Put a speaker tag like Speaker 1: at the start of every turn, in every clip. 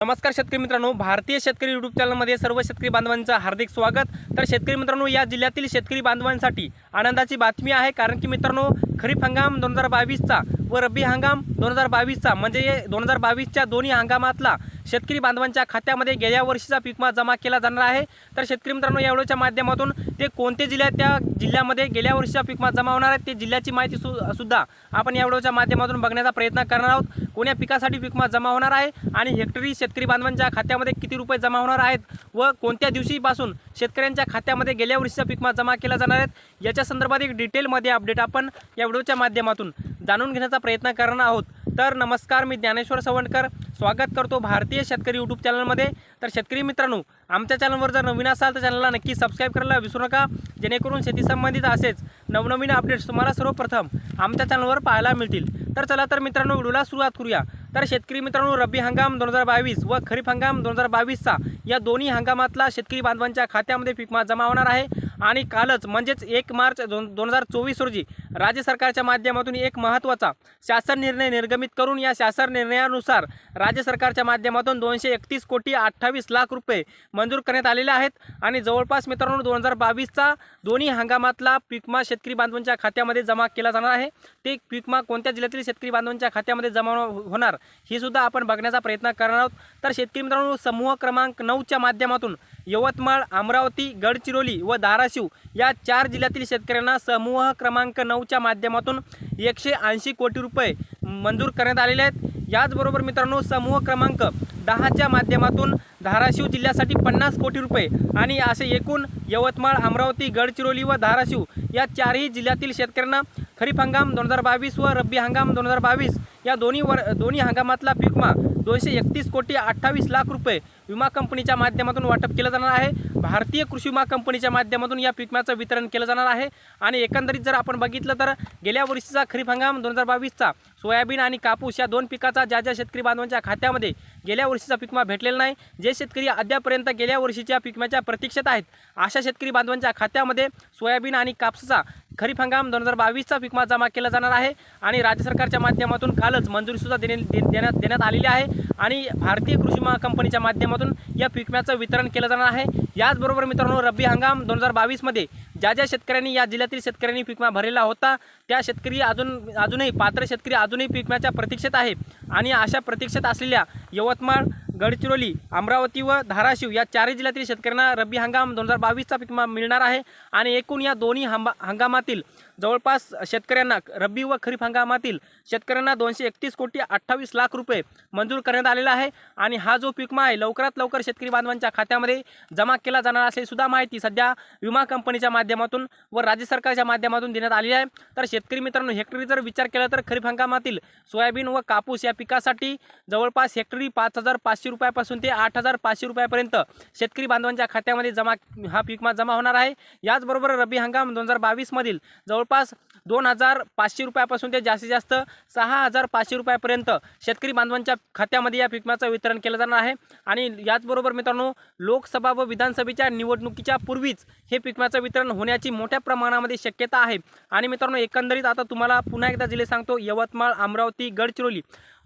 Speaker 1: नमस्कार शेतकरी मित्रांनो भारतीय शेतकरी युट्यूब चॅनलमध्ये सर्व शेतकरी बांधवांचं हार्दिक स्वागत. तर शेतकरी मित्रांनो या जिल्ह्यातील शेतकरी बांधवांसाठी आनंदाची बातमी आहे कारण की मित्रांनो खरीप हंगाम दोन हजार बावीसचा व रब्बी हंगाम दोन हजार बावीसचा म्हणजे दोन हजार बावीसच्या दोन्ही हंगामातला शेतकरी बांधवांच्या खात्यामध्ये गेल्या वर्षीचा पीकमा जमा केला जाणार आहे. तर शेतकरी मित्रांनो या व्हिडिओच्या माध्यमातून ते कोणते जिल्हे त्या जिल्ह्यामध्ये गेल्या वर्षीचा पीकमा जमा होणार आहे ते जिल्ह्याची माहिती सु सुद्धा आपण या व्हिडिओच्या माध्यमातून बघण्याचा प्रयत्न करणार आहोत. कोण्या पिकासाठी पीकमा जमा होणार आहे आणि हेक्टरी शेतकरी बांधवांच्या खात्यामध्ये किती रुपये जमा होणार आहेत व कोणत्या दिवशीपासून शेतकऱ्यांच्या खात्यामध्ये गेल्या वर्षीचा पीकमा जमा केला जाणार आहेत याच्या संदर्भात एक डिटेलमध्ये अपडेट आपण या व्हिडिओच्या माध्यमातून जाणून घेण्याचा प्रयत्न करणार आहोत. तर नमस्कार मी ज्ञानेश्वर सवंडकर. स्वागत करतो भारतीय शेतकरी यूट्यूब चॅनलमध्ये तर शेतकरी मित्रांनो आमच्या चॅनलवर जर नवीन असाल तर चॅनलला नक्की सबस्क्राईब करायला विसरू नका. जेणेकरून शेती संबंधित असेच नवनवीन अपडेट्स तुम्हाला सर्वप्रथम आमच्या चॅनलवर पाहायला मिळतील. तर चला तर मित्रांनो व्हिडिओला सुरुवात करूया. तर शेतकरी मित्रांनो रब्बी हंगाम दोन हजार बावीस व खरीप हंगाम दोन हजार बावीसचा या दोन्ही हंगामातला शेतकरी बांधवांच्या खात्यामध्ये पीकमा जमा होणार आहे. आणि कालच म्हणजेच एक मार्च दोन दोन हजार चोवीस रोजी राज्य सरकारच्या माध्यमातून एक महत्त्वाचा शासन निर्णय निर्गमित करून या शासन निर्णयानुसार राज्य सरकारच्या माध्यमातून दोनशे एकतीस कोटी अठ्ठावीस लाख रुपये मंजूर करण्यात आलेले आहेत. आणि जवळपास मित्रांनो दोन हजार बावीसचा दोन्ही हंगामातला पीकमा शेतकरी बांधवांच्या खात्यामध्ये जमा केला जाणार आहे. ते पीकमा कोणत्या जिल्ह्यातील शेतकरी बांधवांच्या खात्यामध्ये जमा होणार हे सुद्धा आपण बघण्याचा प्रयत्न करणार आहोत. तर शेतकरी मित्रांनो समूह क्रमांक नऊच्या माध्यमातून यवतमाळ अमरावती गडचिरोली व धाराशिव या चार जिल्ह्यातील शेतकऱ्यांना समूह क्रमांक नऊ नऊच्या माध्यमातून एकशे ऐंशी कोटी रुपये मंजूर करण्यात आलेले आहेत. याचबरोबर मित्रांनो समूह क्रमांक दहाच्या माध्यमातून धाराशिव जिल्ह्यासाठी पन्नास कोटी रुपये आणि असे एकूण यवतमाळ अमरावती गडचिरोली व धाराशिव या चारही जिल्ह्यातील शेतकऱ्यांना खरीप हंगाम दोन हजार बावीस व रब्बी हंगाम दोन हजार बावीस या दोन्ही वर दोन्ही हंगामातला पीकमा दोनशे एकतीस कोटी अठ्ठावीस लाख रुपये विमा कंपनीच्या माध्यमातून वाटप केलं जाणार आहे. भारतीय कृषी विमा कंपनीच्या माध्यमातून या पिकम्याचं वितरण केलं जाणार आहे. आणि एकंदरीत जर आपण बघितलं तर गेल्या वर्षीचा खरीप हंगाम दोन हजार बावीसचा सोयाबीन आणि कापूस या दोन पिकाचा ज्या ज्या शेतकरी बांधवांच्या खात्यामध्ये गेल्या वर्षीचा पिकमा भेटलेला नाही जे शेतकरी अद्यापर्यंत गेल्या वर्षीच्या पिकम्याच्या प्रतीक्षेत आहेत अशा शेतकरी बांधवांच्या खात्यामध्ये सोयाबीन आणि कापसाचा खरीप हंगाम दोन हजार बावीसचा विकमा जमा केला जाणार आहे आणि राज्य सरकारच्या माध्यमातून कालच मंजुरीसुद्धा देणे दे- देण्यात देण्यात आलेली आहे. आणि भारतीय कृषी कंपनीच्या माध्यमातून या पिकम्याचं वितरण केलं जाणार आहे. याचबरोबर मित्रांनो रब्बी हंगाम दोन हजार बावीसमध्ये ज्या ज्या शेतकऱ्यांनी या जिल्ह्यातील शेतकऱ्यांनी पिकमा भरलेला होता त्या शेतकरी अजून अजूनही पात्र शेतकरी अजूनही पिकम्याच्या प्रतीक्षेत आहे. आणि अशा प्रतीक्षेत असलेल्या यवतमाळ गडचिरोली अमरावती व धाराशिव या चारही जिल्ह्यातील शेतकऱ्यांना रब्बी हंगाम दोन हजार बावीसचा पीकमा मिळणार आहे आणि एकूण या दोन्ही हंबा हंगामातील जवळपास शेतकऱ्यांना रब्बी व खरीप हंगामातील शेतकऱ्यांना दोनशे एकतीस कोटी अठ्ठावीस लाख रुपये मंजूर करण्यात आलेला आहे आणि हा जो पीकमा आहे लवकरात लवकर शेतकरी बांधवांच्या खात्यामध्ये जमा केला जाणार असल्याची सुद्धा माहिती सध्या विमा कंपनीच्या माध्यमातून व राज्य सरकारच्या माध्यमातून देण्यात आली आहे. तर शेतकरी मित्रांनो हेक्टरी जर विचार केला तर खरीप हंगामातील सोयाबीन व कापूस या पिकासाठी जवळपास हेक्टरी पाच हजार पाचशे पाचशे रुपयापासून ते आठ हजार पाचशे रुपयापर्यंत शेतकरी बांधवांच्या खात्यामध्ये जमा हा पीकमा जमा होणार आहे. याचबरोबर रब्बी हंगाम दोन हजार बावीसमधील जवळपास दोन हजार पाचशे रुपयापासून ते जास्तीत जास्त सहा हजार पाचशे रुपयापर्यंत शेतकरी बांधवांच्या खात्यामध्ये या पीकमाचं वितरण केलं जाणार आहे. आणि याचबरोबर मित्रांनो लोकसभा व विधानसभेच्या निवडणुकीच्या पूर्वीच हे पीकमाचं वितरण होण्याची मोठ्या प्रमाणामध्ये शक्यता आहे. आणि मित्रांनो एकंदरीत आता तुम्हाला पुन्हा एकदा जिल्हे सांगतो यवतमाळ अमरावती गडचिरोली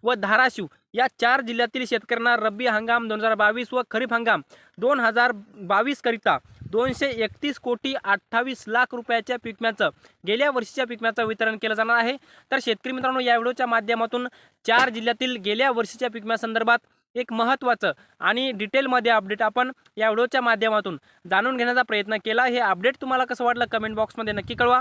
Speaker 1: व धाराशिव या चार जिल्ह्यातील शेतकऱ्यांना रब्बी हंगाम दोन हजार बावीस व खरीप हंगाम दोन हजार बावीसकरिता दोनशे एकतीस कोटी अठ्ठावीस लाख रुपयाच्या पिकम्याचं गेल्या वर्षीच्या पिकम्याचं वितरण केलं जाणार आहे. तर शेतकरी मित्रांनो या व्हिडिओच्या माध्यमातून चार जिल्ह्यातील गेल्या वर्षीच्या पिकम्यासंदर्भात एक महत्त्वाचं आणि डिटेलमध्ये अपडेट आपण या व्हिडिओच्या माध्यमातून जाणून घेण्याचा प्रयत्न केला. हे अपडेट तुम्हाला कसं वाटलं कमेंट बॉक्समध्ये नक्की कळवा.